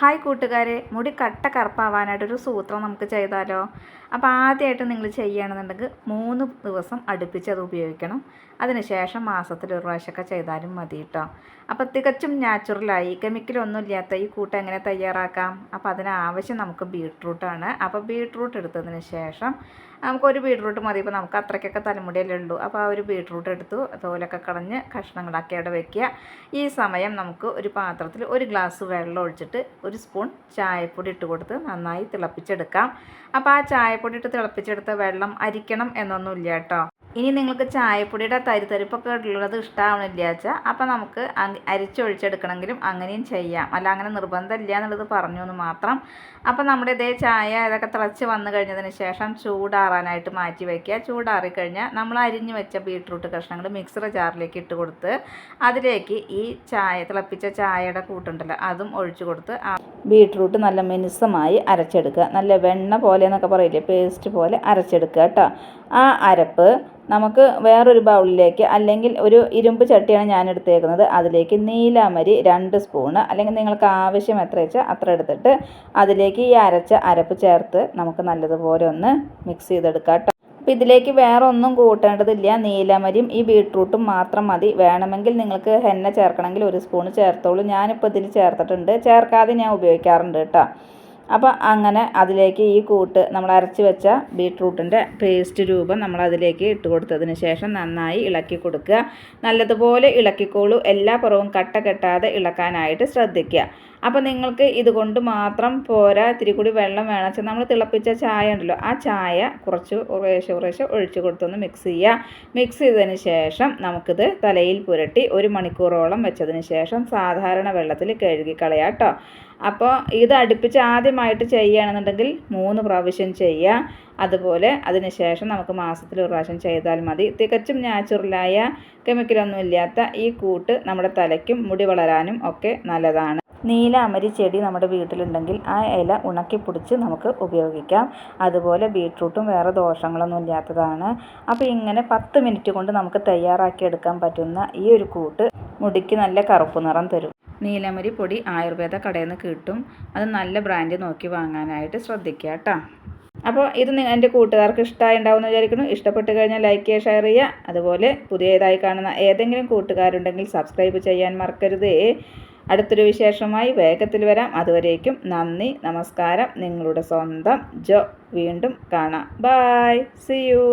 Hi കൂട്ടുകാരെ മുടി കട്ട കറുപ്പാവാനായിട്ടൊരു സൂത്രം നമുക്ക് ചെയ്താലോ? അപ്പോൾ ആദ്യമായിട്ട് നിങ്ങൾ ചെയ്യുകയാണെന്നുണ്ടെങ്കിൽ മൂന്ന് ദിവസം അടുപ്പിച്ച് അത് ഉപയോഗിക്കണം. അതിനുശേഷം മാസത്തിൽ ഒരു പ്രാവശ്യമൊക്കെ ചെയ്താലും മതി കേട്ടോ. അപ്പോൾ തികച്ചും നാച്ചുറലായി കെമിക്കലൊന്നും ഇല്ലാത്ത ഈ കൂട്ട് എങ്ങനെ തയ്യാറാക്കാം? അപ്പോൾ അതിനാവശ്യം നമുക്ക് ബീട്രൂട്ടാണ് അപ്പോൾ ബീട്രൂട്ട് എടുത്തതിന് ശേഷം നമുക്കൊരു ബീട്രൂട്ട് മതി. ഇപ്പോൾ നമുക്ക് അത്രയ്ക്കൊക്കെ തലമുടിയല്ലേ ഉള്ളൂ. അപ്പോൾ ആ ഒരു ബീട്രൂട്ട് എടുത്തു തോലൊക്കെ കളഞ്ഞ് കഷ്ണങ്ങളാക്കി അവിടെ വെക്കുക. ഈ സമയം നമുക്ക് ഒരു പാത്രത്തിൽ ഒരു ഗ്ലാസ് വെള്ളം ഒഴിച്ചിട്ട് ഒരു സ്പൂൺ ചായപ്പൊടി ഇട്ട് കൊടുത്ത് നന്നായി തിളപ്പിച്ചെടുക്കാം. അപ്പോൾ ആ ചായപ്പൊടി ഇട്ട് തിളപ്പിച്ചെടുത്ത വെള്ളം അരിക്കണം എന്നൊന്നുമില്ല കേട്ടോ. ഇനി നിങ്ങൾക്ക് ചായപ്പൊടിയുടെ തരിതരിപ്പൊക്കെ ഉള്ളത് ഇഷ്ടമാവണില്ല വെച്ചാൽ അപ്പം നമുക്ക് അരിച്ചൊഴിച്ചെടുക്കണമെങ്കിലും അങ്ങനെയും ചെയ്യാം. അല്ല അങ്ങനെ നിർബന്ധമില്ല എന്നുള്ളത് പറഞ്ഞു എന്ന് മാത്രം. അപ്പം നമ്മുടെ ഇതേ ചായ ഇതൊക്കെ തിളച്ച് വന്നു കഴിഞ്ഞതിന് ശേഷം ചൂടാറാനായിട്ട് മാറ്റി വയ്ക്കുക ചൂടാറിക്കഴിഞ്ഞാൽ നമ്മൾ അരിഞ്ഞു വെച്ച ബീട്രൂട്ട് കഷ്ണങ്ങൾ മിക്സർ ജാറിലേക്ക് ഇട്ട് കൊടുത്ത് അതിലേക്ക് ഈ ചായ തിളപ്പിച്ച ചായയുടെ കൂട്ടുണ്ടല്ലോ അതും ഒഴിച്ചു കൊടുത്ത് ബീട്രൂട്ട് നല്ല മിനുസമായി അരച്ചെടുക്കുക. നല്ല വെണ്ണ പോലെ എന്നൊക്കെ പറയില്ലേ പേസ്റ്റ് പോലെ അരച്ചെടുക്കുക കേട്ടോ. ആ അരപ്പ് നമുക്ക് വേറൊരു ബൗളിലേക്ക് അല്ലെങ്കിൽ ഒരു ഇരുമ്പ് ചട്ടിയാണ് ഞാൻ എടുത്തേക്കുന്നത്. അതിലേക്ക് നീലാമരി രണ്ട് സ്പൂണ് അല്ലെങ്കിൽ നിങ്ങൾക്ക് ആവശ്യം എത്ര വെച്ചാൽ അത്ര എടുത്തിട്ട് അതിലേക്ക് ഈ അരച്ച അരപ്പ് ചേർത്ത് നമുക്ക് നല്ലതുപോലെ ഒന്ന് മിക്സ് ചെയ്തെടുക്കാം കേട്ടോ. അപ്പോൾ ഇതിലേക്ക് വേറെ ഒന്നും കൂട്ടേണ്ടതില്ല. നീലമരിയും ഈ ബീട്രൂട്ടും മാത്രം മതി. വേണമെങ്കിൽ നിങ്ങൾക്ക് ഹെന്ന ചേർക്കണമെങ്കിൽ ഒരു സ്പൂണ് ചേർത്തോളൂ. ഞാനിപ്പോൾ ഇതിൽ ചേർത്തിട്ടുണ്ട്. ചേർക്കാതെ ഞാൻ ഉപയോഗിക്കാറുണ്ട് കേട്ടോ. അപ്പോൾ അങ്ങനെ അതിലേക്ക് ഈ കൂട്ട് നമ്മൾ അരച്ച് വെച്ച ബീട്രൂട്ടിന്റെ പേസ്റ്റ് രൂപം നമ്മൾ അതിലേക്ക് ഇട്ട് കൊടുത്തതിന് ശേഷം നന്നായി ഇളക്കി കൊടുക്കുക. നല്ലതുപോലെ ഇളക്കിക്കോളൂ. എല്ലാ പുറവും കട്ട കെട്ടാതെ ഇളക്കാനായിട്ട് ശ്രദ്ധിക്കുക. അപ്പോൾ നിങ്ങൾക്ക് ഇതുകൊണ്ട് മാത്രം പോരാ. ഇത്തിരി കൂടി വെള്ളം വേണം. നമ്മൾ തിളപ്പിച്ച ചായ ഉണ്ടല്ലോ ആ ചായ കുറച്ച് കുറേശ്ശെ കുറേശ്ശെ ഒഴിച്ച് കൊടുത്തൊന്ന് മിക്സ് ചെയ്യുക. മിക്സ് ചെയ്തതിന് ശേഷം നമുക്കിത് തലയിൽ പുരട്ടി ഒരു മണിക്കൂറോളം വെച്ചതിന് ശേഷം സാധാരണ വെള്ളത്തിൽ കഴുകി കളയാം കേട്ടോ അപ്പോൾ ഇത് അടുപ്പിച്ച് ആദ്യമായിട്ട് ചെയ്യുകയാണെന്നുണ്ടെങ്കിൽ മൂന്ന് പ്രാവശ്യം ചെയ്യുക. അതുപോലെ അതിനുശേഷം നമുക്ക് മാസത്തിൽ ഒരു പ്രാവശ്യം ചെയ്താൽ മതി. തികച്ചും നാച്ചുറലായ കെമിക്കലൊന്നും ഇല്ലാത്ത ഈ കൂട്ട് നമ്മുടെ തലയ്ക്കും മുടി വളരാനും ഒക്കെ നല്ലതാണ്. നീല അമരി ചെടി നമ്മുടെ വീട്ടിലുണ്ടെങ്കിൽ ആ ഇല ഉണക്കി പൊടിച്ച് നമുക്ക് ഉപയോഗിക്കാം. അതുപോലെ ബീട്രൂട്ടും വേറെ ദോഷങ്ങളൊന്നും ഇല്ലാത്തതാണ്. അപ്പോൾ ഇങ്ങനെ പത്ത് മിനിറ്റ് കൊണ്ട് നമുക്ക് തയ്യാറാക്കിയെടുക്കാൻ പറ്റുന്ന ഈ ഒരു കൂട്ട് മുടിക്ക് നല്ല കറുപ്പ് നിറം തരും. നീലമരി പൊടി ആയുർവേദ കടയിൽ നിന്ന് കിട്ടും. അത് നല്ല ബ്രാൻഡ് നോക്കി വാങ്ങാനായിട്ട് ശ്രദ്ധിക്കുക കേട്ടോ. അപ്പോൾ ഇത് എന്റെ കൂട്ടുകാർക്ക് ഇഷ്ടമായി ഉണ്ടാവുമെന്ന് വിചാരിക്കുന്നു. ഇഷ്ടപ്പെട്ട് കഴിഞ്ഞാൽ ലൈക്ക് ചെയ്യുക ഷെയർ ചെയ്യുക. അതുപോലെ പുതിയതായി കാണുന്ന ഏതെങ്കിലും കൂട്ടുകാരുണ്ടെങ്കിൽ സബ്സ്ക്രൈബ് ചെയ്യാൻ മറക്കരുതേ. അടുത്തൊരു വിശേഷമായി വേഗത്തിൽ വരാം. അതുവരേക്കും നന്ദി നമസ്കാരം. നിങ്ങളുടെ സ്വന്തം ജോ. വീണ്ടും കാണാം. Bye C U